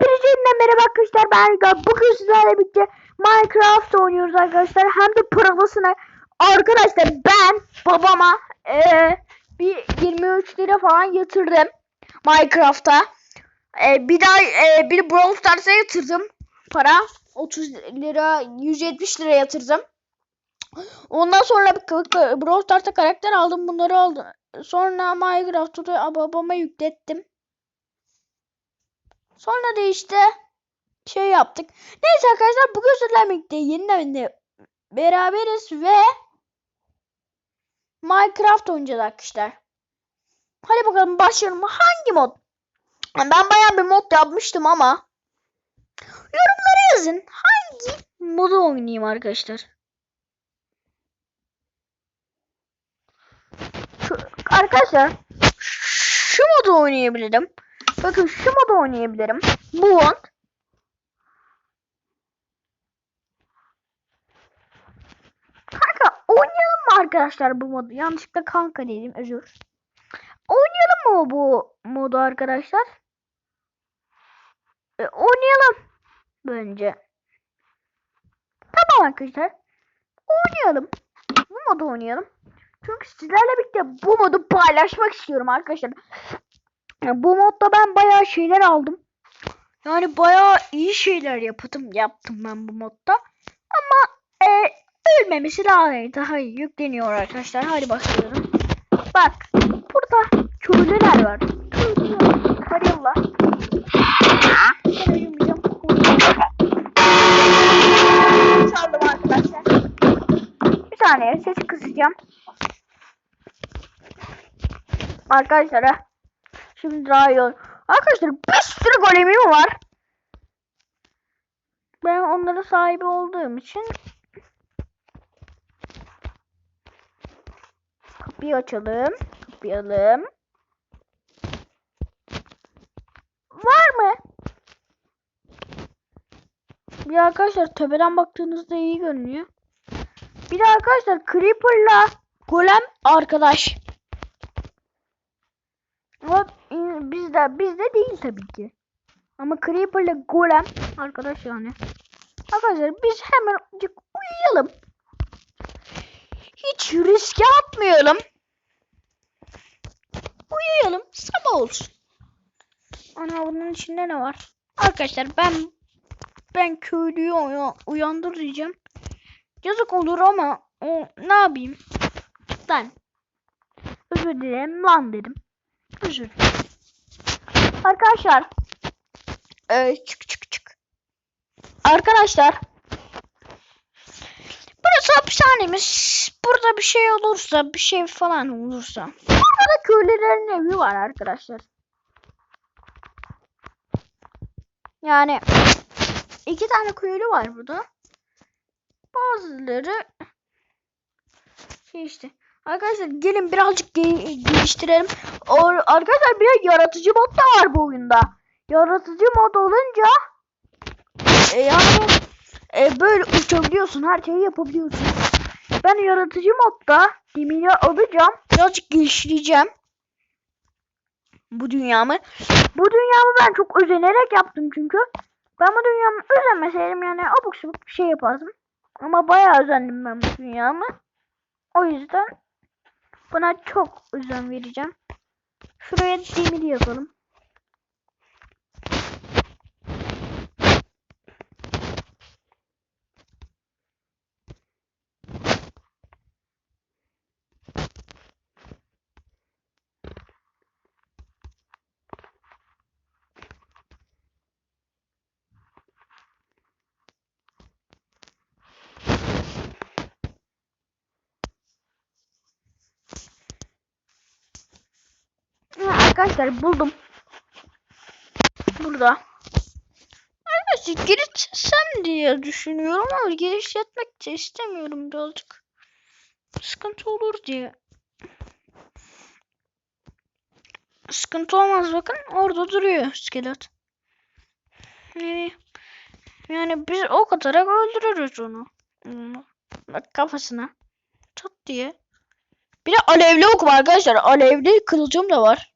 Hepinize yeniden merhaba arkadaşlar ben Riga. Bugün sizlerle birlikte Minecraft oynuyoruz arkadaşlar. Hem de paralısına. Arkadaşlar ben babama eee, bir 23 lira falan yatırdım Minecraft'a. Eee, bir daha eee, bir Brawl Stars'a yatırdım para. 30 lira 170 lira yatırdım. Ondan sonra Brawl Stars'a karakter aldım bunları aldım. Sonra Minecraft'ı da babama yüklettim. Sonra da işte şey yaptık. Neyse arkadaşlar bugün sizlerle birlikte yeniden de beraberiz ve Minecraft oynayacağız arkadaşlar. Hadi bakalım başlayalım. Hangi mod? Ben bayağı bir mod yapmıştım ama yorumlara yazın. Hangi modu oynayayım arkadaşlar? Şu, arkadaşlar şu modu oynayabilirim. Bakın şu modu oynayabilirim. Bu mod. Kanka oynayalım mı arkadaşlar bu modu? Yanlışlıkla kanka dedim özür. Oynayalım mı bu modu arkadaşlar? E, oynayalım. Bence. Tamam arkadaşlar. Oynayalım. Bu modu oynayalım. Çünkü sizlerle birlikte bu modu paylaşmak istiyorum arkadaşlar. Bu modda ben bayağı şeyler aldım. Yani bayağı iyi şeyler yaptım yaptım ben bu modda. Ama e, ölmemesi iyi, daha iyi yükleniyor arkadaşlar. Hadi başlayalım. Bak burada köylüler var. Köylüler. Hadi yolla. Ben uyumayacağım. Çaldım arkadaşlar. Bir saniye sesi kısacağım. Arkadaşlar. Şimdi daha iyi. Arkadaşlar bir sürü golemim var. Ben onların sahibi olduğum için kapıyı açalım. Kapayalım. Var mı? Bir arkadaşlar tepeden baktığınızda iyi görünüyor. Bir de arkadaşlar Creeper'la Golem arkadaş. Ama e, bizde değil tabii ki. Ama Creeper ile Golem arkadaş yani. Arkadaşlar biz hemen uyuyalım. Hiç riske atmayalım. Uyuyalım. Sabah olsun. Ana bunun içinde ne var? Arkadaşlar ben ben köylüyü uya- uyandıracağım. Yazık olur ama o ne yapayım? Ben özür dilerim lan dedim. Özür dilerim. Arkadaşlar. Ee, çık çık çık. Arkadaşlar. Burası hapishanemiz. Burada bir şey olursa, bir şey falan olursa. Burada da köylülerin evi var arkadaşlar. Yani iki tane köylü var burada. Bazıları şey işte. Arkadaşlar gelin birazcık ge- geliştirelim. Or- arkadaşlar bir yaratıcı mod da var bu oyunda. Yaratıcı mod olunca e, yani e, böyle uçabiliyorsun, her şeyi yapabiliyorsun. Ben yaratıcı modda demiri alacağım. Birazcık geliştireceğim. Bu dünyamı. Bu dünyamı ben çok özenerek yaptım çünkü. Ben bu dünyamı özenmeseydim yani abuk sabuk bir şey yapardım. Ama bayağı özendim ben bu dünyamı. O yüzden buna çok özen vereceğim. Şuraya demir yazalım. Arkadaşlar buldum. Burada. Arkadaşlar geliştirsem diye düşünüyorum ama geliştirmek de istemiyorum birazcık. Sıkıntı olur diye. Sıkıntı olmaz bakın orada duruyor iskelet. Yani, yani biz o kadar öldürürüz onu. Bak kafasına. Çat diye. Bir de alevli ok var arkadaşlar. Alevli kılıcım da var.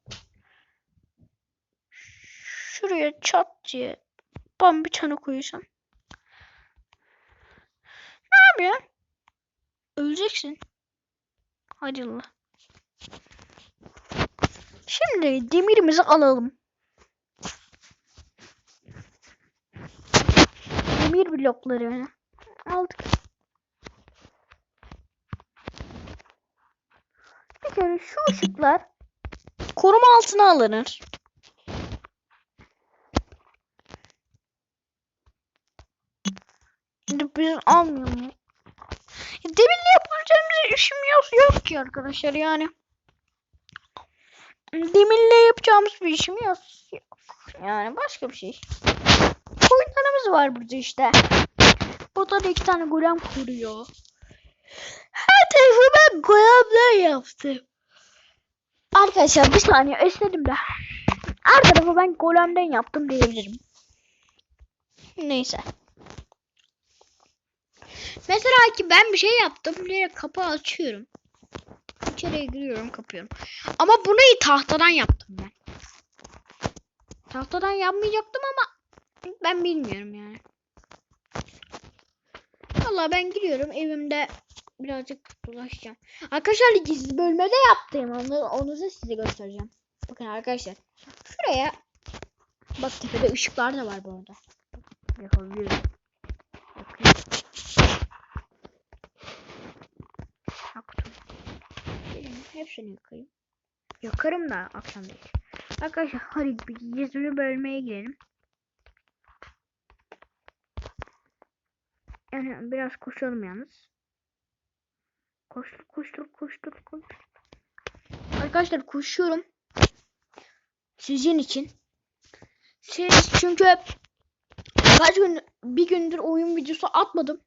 Şuraya çat diye bam bir tane koyuyorsun. Ne yapıyorsun? Öleceksin. Hadi Allah. Şimdi demirimizi alalım. Demir blokları aldık. Bir kere şu ışıklar koruma altına alınır. Biz almıyor mu? Demirle yapacağımız işimiz yok ki arkadaşlar yani. Demirle yapacağımız bir işimiz yok. Yani başka bir şey. Koyunlarımız var burada işte. Burada da iki tane golem kuruyor. Her tarafı ben golemle yaptım. Arkadaşlar bir saniye esnedim de. Her tarafı ben golemden yaptım diyebilirim. Neyse. Mesela ki ben bir şey yaptım. Direkt kapı açıyorum. İçeriye giriyorum kapıyorum. Ama bunu tahtadan yaptım ben. Tahtadan yapmayacaktım ama ben bilmiyorum yani. Vallahi ben giriyorum evimde birazcık dolaşacağım. Arkadaşlar gizli bölmede yaptım. Onu, onu da size göstereceğim. Bakın arkadaşlar. Şuraya bak tepede ışıklar da var bu arada. Yapabiliyorum. Bakın. Yaktım. Gelin hepsini yakayım. Yakarım da akşam değil. Arkadaşlar hadi bir gizli bölmeye girelim. Yani biraz koşalım yalnız. Koştur koştur koştur koştur. Arkadaşlar koşuyorum. Sizin için. Siz çünkü kaç gün bir gündür oyun videosu atmadım.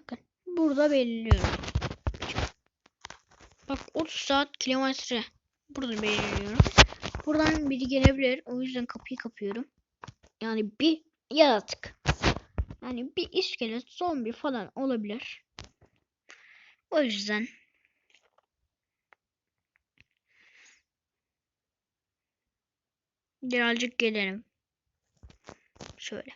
Bakın burada belirliyorum. Bak 30 saat kilometre. Burada belirliyorum. Buradan biri gelebilir. O yüzden kapıyı kapıyorum. Yani bir yaratık. Yani bir iskelet, zombi falan olabilir. O yüzden birazcık gelelim. Şöyle.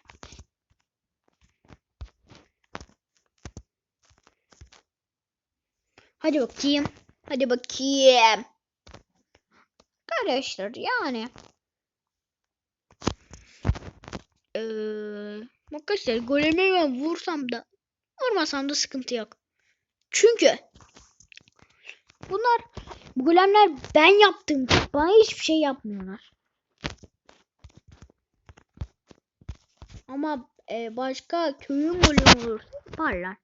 Hadi bakayım. Hadi bakayım. Arkadaşlar yani. Ee, arkadaşlar golemi ben vursam da vurmasam da sıkıntı yok. Çünkü bunlar bu golemler ben yaptım. Bana hiçbir şey yapmıyorlar. Ama e, başka köyün golemi olursa yaparlar.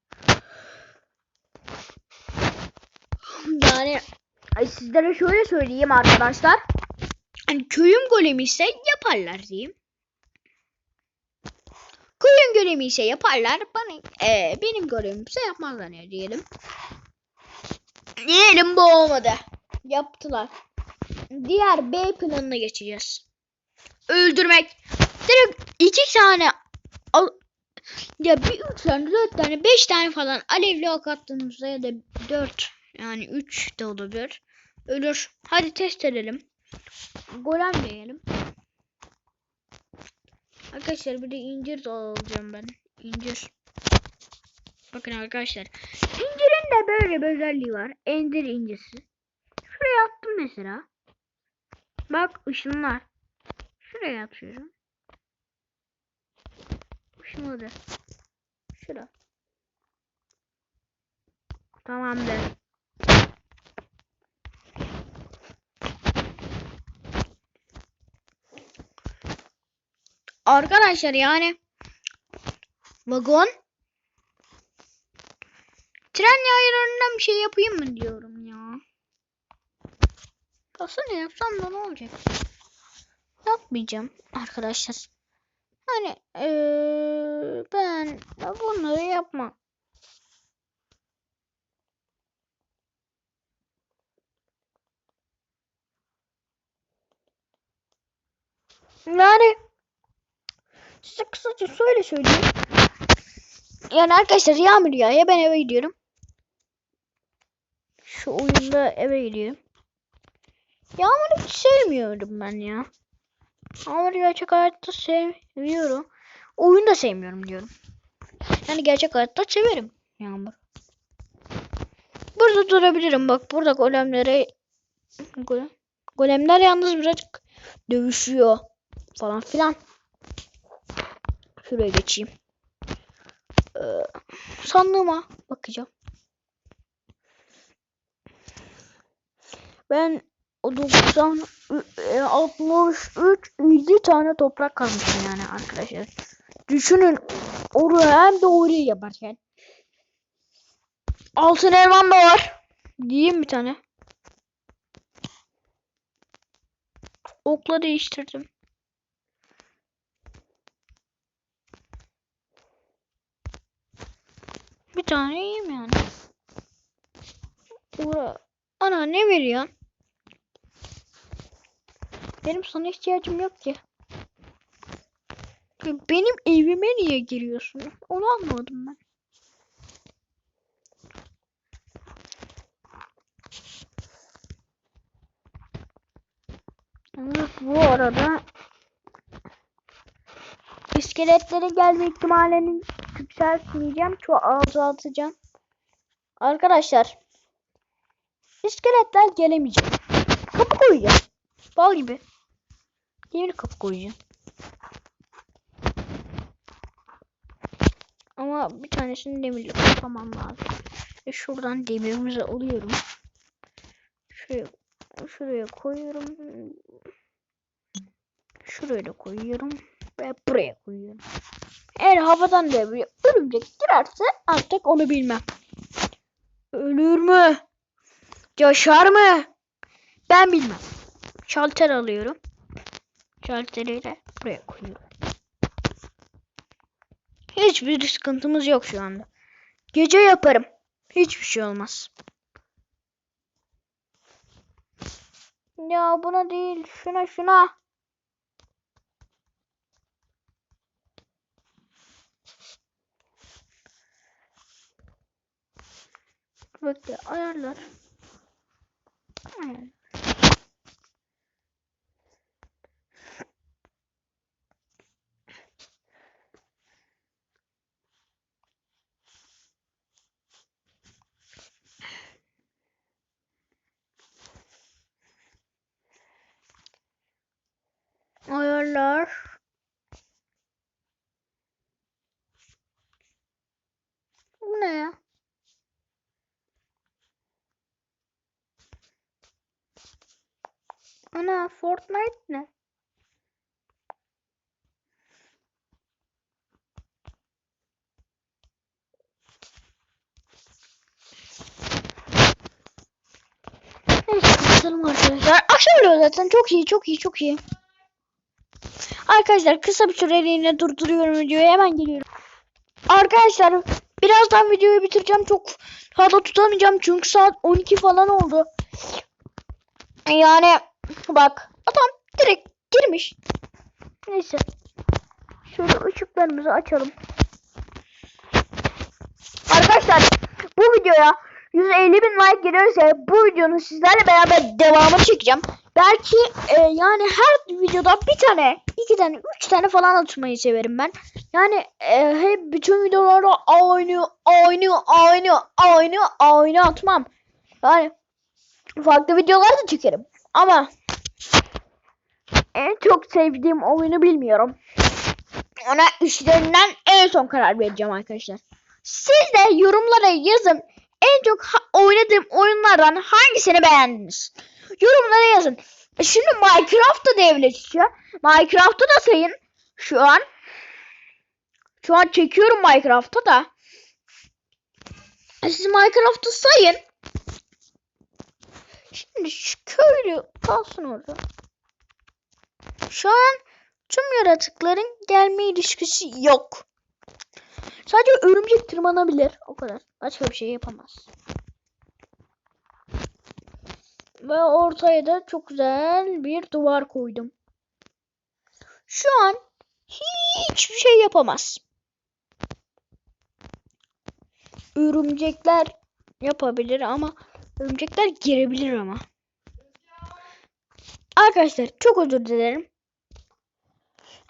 Yani ay sizlere şöyle söyleyeyim arkadaşlar. Hani köyün golemi ise yaparlar diyeyim. Köyün golemi ise yaparlar. Bana e, benim golemim ise yapmazlar ya diyelim. Diyelim bu olmadı. Yaptılar. Diğer B planına geçeceğiz. Öldürmek. Direkt iki tane al ya bir üç tane, dört tane, beş tane falan alevli ok attığımızda ya da dört yani üç de olabilir. Ölür. Hadi test edelim. Golem diyelim. Arkadaşlar bir de incir alacağım ben. İncir. Bakın arkadaşlar. İncirin de böyle bir özelliği var. Ender incisi. Şuraya attım mesela. Bak ışınlar. Şuraya atıyorum. Işınladı. Şura. Tamamdır. Arkadaşlar yani vagon tren yaylarından bir şey yapayım mı diyorum ya. Aslında yapsam da ne olacak? Yapmayacağım arkadaşlar. Hani eee, ben bunları yapmam. Yani size kısaca şöyle söyleyeyim. Yani arkadaşlar yağmur yağıyor ben eve gidiyorum. Şu oyunda eve gidiyorum. Yağmuru hiç sevmiyorum ben ya. Ama gerçek hayatta seviyorum. Oyunu da sevmiyorum diyorum. Yani gerçek hayatta severim Yağmur. Burada durabilirim. Bak burada golemlere Golem. Golemler yalnız birazcık dövüşüyor falan filan. Şuraya geçeyim. Ee, sandığıma bakacağım. Ben o 90 e, 63 50 tane toprak kazmışım yani arkadaşlar. Düşünün oraya hem de oraya yaparken. Altın elmam da var. Diyeyim bir tane. Okla değiştirdim. Bir tane yiyeyim yani. Ura. Ana ne veriyor? Benim sana ihtiyacım yok ki. Benim evime niye giriyorsun? Onu anlamadım ben. Bu arada iskeletlere gelme ihtimalini yükseltmeyeceğim. Çok azaltacağım. Arkadaşlar iskeletler gelemeyecek. Kapı koyacağım. Bal gibi. Demir kapı koyacağım. Ama bir tanesini demirle kapamam lazım. Ve şuradan demirimizi alıyorum. Şuraya, şuraya koyuyorum. Şuraya da koyuyorum. Ve buraya koyuyorum. Eğer havadan da bir örümcek girerse artık onu bilmem. Ölür mü? Yaşar mı? Ben bilmem. Şalter alıyorum. Şalteriyle buraya koyuyorum. Hiçbir sıkıntımız yok şu anda. Gece yaparım. Hiçbir şey olmaz. Ya buna değil. Şuna şuna. Bekle ayarlar. Ayarlar. Ayarlar. Bu ne ya? Ana Fortnite ne? Neyse kapatalım arkadaşlar. Akşam oluyor zaten. Çok iyi, çok iyi, çok iyi. Arkadaşlar kısa bir süreliğine durduruyorum videoyu. Hemen geliyorum. Arkadaşlar birazdan videoyu bitireceğim. Çok fazla tutamayacağım çünkü saat 12 falan oldu. Yani bak adam direkt girmiş. Neyse. Şöyle ışıklarımızı açalım. Arkadaşlar bu videoya 150 bin like gelirse bu videonun sizlerle beraber devamını çekeceğim. Belki e, yani her videoda bir tane, iki tane, üç tane falan atmayı severim ben. Yani e, hep bütün videolarda aynı, aynı, aynı, aynı, aynı atmam. Yani farklı videolar da çekerim. Ama en çok sevdiğim oyunu bilmiyorum. Ona üçlerinden en son karar vereceğim arkadaşlar. Siz de yorumlara yazın. En çok oynadığım oyunlardan hangisini beğendiniz? Yorumlara yazın. E şimdi Minecraft'ta devleşeceğim. Minecraft'ı da sayın. Şu an. Şu an çekiyorum Minecraft'ta da. E siz Minecraft'ı sayın. Şimdi şu köylü kalsın orada. Şu an tüm yaratıkların gelme ilişkisi yok. Sadece örümcek tırmanabilir. O kadar. Başka bir şey yapamaz. Ve ortaya da çok güzel bir duvar koydum. Şu an hiçbir şey yapamaz. Örümcekler yapabilir ama örümcekler girebilir ama. Arkadaşlar çok özür dilerim.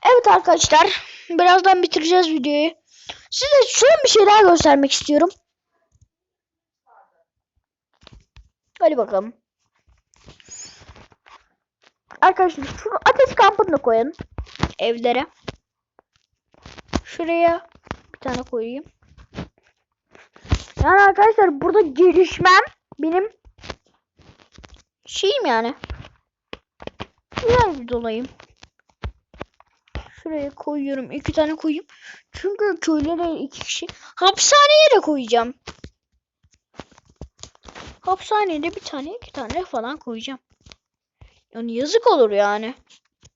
Evet arkadaşlar. Birazdan bitireceğiz videoyu. Size son bir şey daha göstermek istiyorum. Hadi bakalım. Arkadaşlar şunu ateş kampını da koyun. Evlere. Şuraya bir tane koyayım. Yani arkadaşlar burada gelişmem benim şeyim yani. Güzel bir dolayım. Şuraya koyuyorum. iki tane koyayım. Çünkü köylere iki kişi. Hapishaneye de koyacağım. Hapishaneye de bir tane iki tane falan koyacağım. Yani yazık olur yani.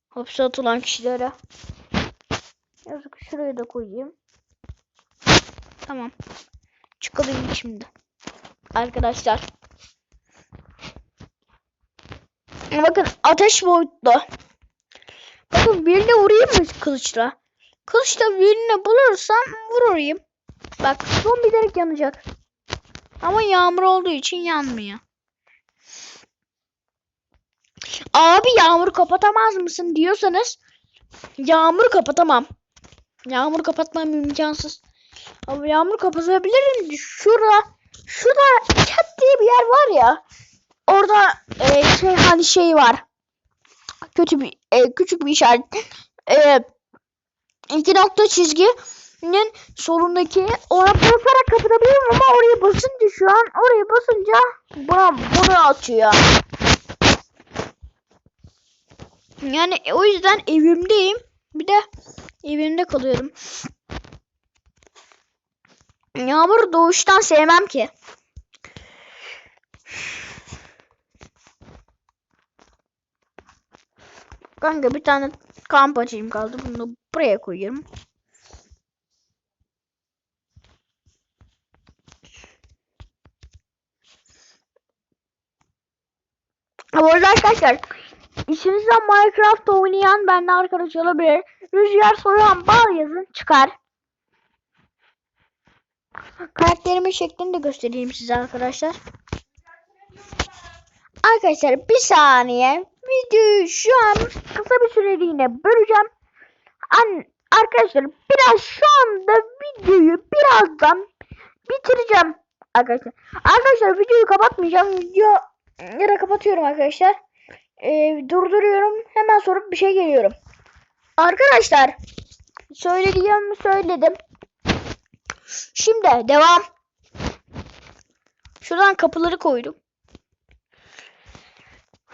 Hapse atılan kişilere. Yazık şuraya da koyayım. Tamam. Çıkalım şimdi. Arkadaşlar. Bakın ateş boyutlu. Bakın birine vurayım mı kılıçla? Kılıçla birine bulursam vurayım. Bak son bilerek yanacak. Ama yağmur olduğu için yanmıyor. Abi yağmur kapatamaz mısın diyorsanız yağmur kapatamam. Yağmur kapatmam imkansız. Ama yağmur kapatabilirim. Şurada şurada cat diye bir yer var ya. Orada e, şey hani şey var. Kötü bir e, küçük bir işaret. E, iki nokta çizginin solundaki ona basarak kapatabilirim ama oraya basınca şu an oraya basınca buna bunu atıyor. Yani o yüzden evimdeyim. Bir de evimde kalıyorum. Yağmur doğuştan sevmem ki. Kanka bir tane kamp açayım kaldı. Bunu buraya koyuyorum. Bu arada arkadaşlar İçinizden Minecraft oynayan benimle arkadaş olabilir. Rüzgar soyan bal yazın çıkar. Karakterimin şeklini de göstereyim size arkadaşlar. Arkadaşlar bir saniye. Videoyu şu an kısa bir süreliğine böleceğim. An arkadaşlar biraz şu anda videoyu birazdan bitireceğim. Arkadaşlar. Arkadaşlar videoyu kapatmayacağım. Video yere kapatıyorum arkadaşlar. Ee, durduruyorum. Hemen sorup bir şey geliyorum. Arkadaşlar söylediğimi söyledim. Şimdi devam. Şuradan kapıları koydum.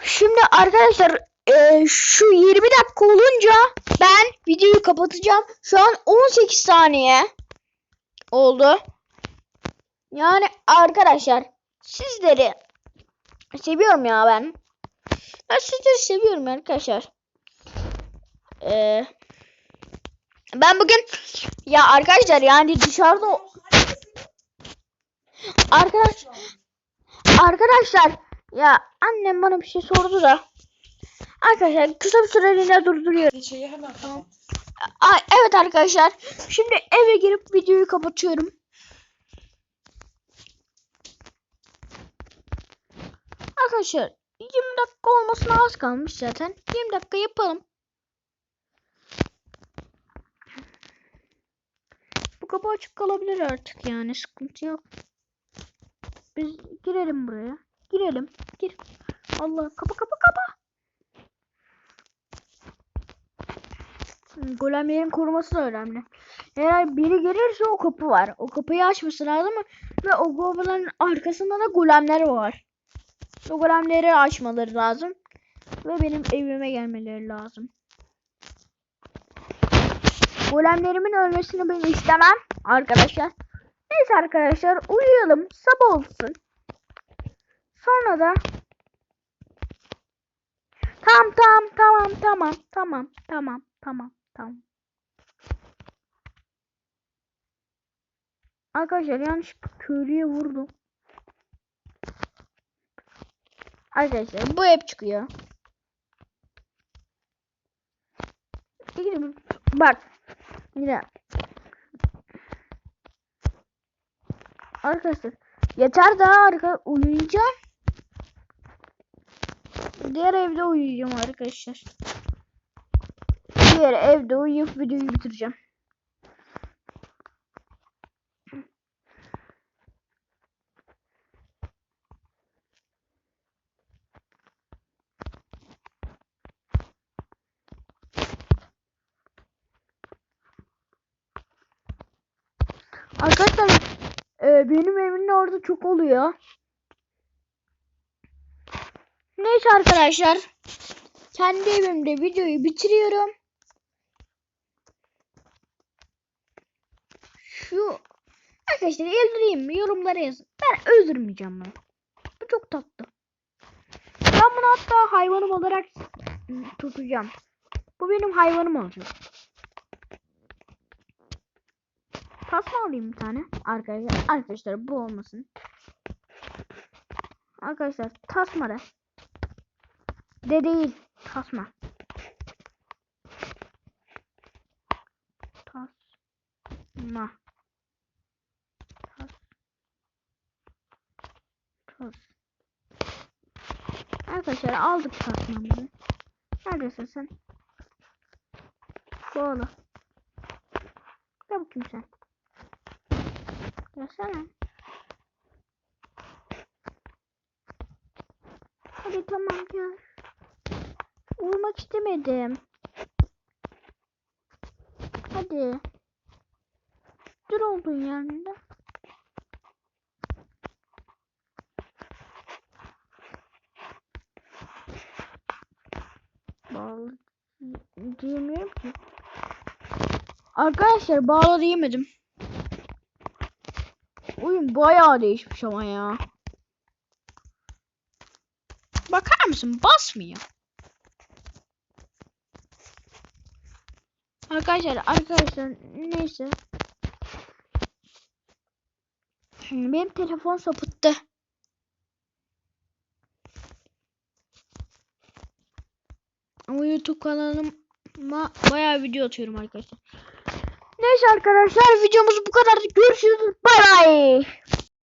Şimdi arkadaşlar e, şu 20 dakika olunca ben videoyu kapatacağım. Şu an 18 saniye oldu. Yani arkadaşlar sizleri seviyorum ya ben. Ben sizleri seviyorum arkadaşlar. Ee, ben bugün ya arkadaşlar yani dışarıda arkadaş arkadaşlar ya annem bana bir şey sordu da arkadaşlar kısa bir süreliğine durduruyorum. Şeyi hemen kapat. Ay, evet arkadaşlar şimdi eve girip videoyu kapatıyorum. Arkadaşlar 20 dakika olmasına az kalmış zaten. 20 dakika yapalım. Bu kapı açık kalabilir artık yani sıkıntı yok. Biz girelim buraya. Girelim. Gir. Allah kapı kapı kapı. Hmm, Golemlerin koruması da önemli. Eğer biri gelirse o kapı var. O kapıyı açması lazım ve o golemlerin arkasında da golemler var. O golemleri açmaları lazım. Ve benim evime gelmeleri lazım. Golemlerimin ölmesini ben istemem arkadaşlar. Neyse arkadaşlar uyuyalım. Sabah olsun. Sonra da Tamam tamam tamam tamam tamam tamam tamam tamam. Arkadaşlar yanlış köylüye vurdum. Arkadaşlar bu hep çıkıyor. Bak. Yine. Arkadaşlar. Yeter daha arka uyuyacağım. Diğer evde uyuyacağım arkadaşlar. diğer evde uyuyup videoyu bitireceğim. Arkadaşlar e, benim evimin orada çok oluyor. Neyse arkadaşlar. Kendi evimde videoyu bitiriyorum. Şu arkadaşlar öldüreyim mi? Yorumlara yazın. Ben öldürmeyeceğim bunu. Bu çok tatlı. Ben bunu hatta hayvanım olarak tutacağım. Bu benim hayvanım olacak. Tasma alayım bir tane. Arkadaşlar, arkadaşlar bu olmasın. Arkadaşlar tasma da. De değil. Tasma. Tasma. Tas. Tas. Arkadaşlar aldık tasmamızı. Neredesin sen? Bağla. Gel bakayım sen. Gelsene. Hadi tamam gel. Vurmak istemedim. Hadi. Dur olduğun yerinde. Bağlı diyemiyorum ki. Arkadaşlar bağlı diyemedim. Oyun bayağı değişmiş ama ya. Bakar mısın? Basmıyor. Arkadaşlar arkadaşlar neyse. Benim telefon sapıttı. Ama YouTube kanalıma bayağı video atıyorum arkadaşlar. Neyse arkadaşlar videomuz bu kadar. Görüşürüz. Bay bay.